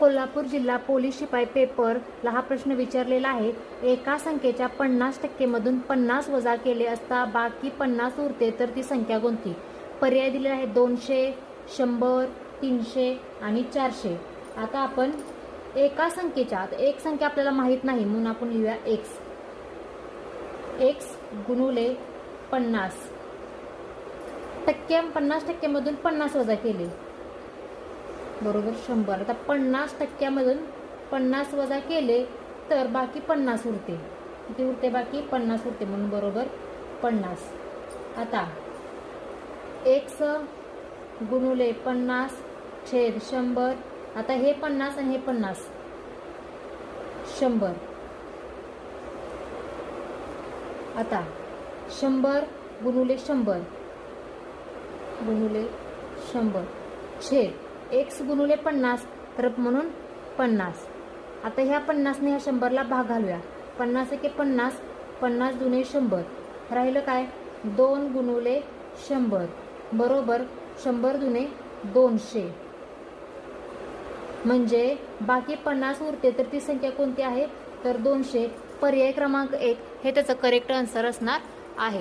कोल्हापूर जिल्हा पोलीस शिपाई पेपरला हा प्रश्न विचारलेला आहे. एका संख्येच्या पन्नास टक्केमधून पन्नास वजा केले असता बाकी पन्नास उरते तर ती संख्या कोणती? पर्याय दिलेला आहे दोनशे शंभर तीनशे आणि चारशे. आता आपण एका संख्येच्या आता एक संख्या आपल्याला माहीत नाही म्हणून आपण लिहूया एक्स एक्स गुणुले पन्नास. टक्के पन्नास टक्केमधून पन्नास वजा केले. बरोबर शंभर. आता पन्नास टक्क्यामधून पन्नास वजा केले तर बाकी पन्नास उरते. किती उरते बाकी? पन्नास उरते म्हणून बरोबर पन्नास. आता एक्स गुणुले पन्नास छेद शंभर. आता हे पन्नास आणि हे पन्नास. शंभर. आता शंभर गुणुले शंभर. गुणुले शंभर. छेद. एक्स गुणुले पन्नास तर म्हणून पन्नास. आता ह्या पन्नासने ह्या शंभरला भाग घालूया. पन्नास एके पन्नास पन्नास दुने शंभर. राहिलं काय? दोन गुणुले शंभर. बरोबर शंभर दुने दोनशे. म्हणजे बाकी पन्नास उरते तर ती संख्या कोणती आहे? तर दोनशे. पर्याय क्रमांक एक. हे त्याचं करेक्ट आन्सर असणार आहे.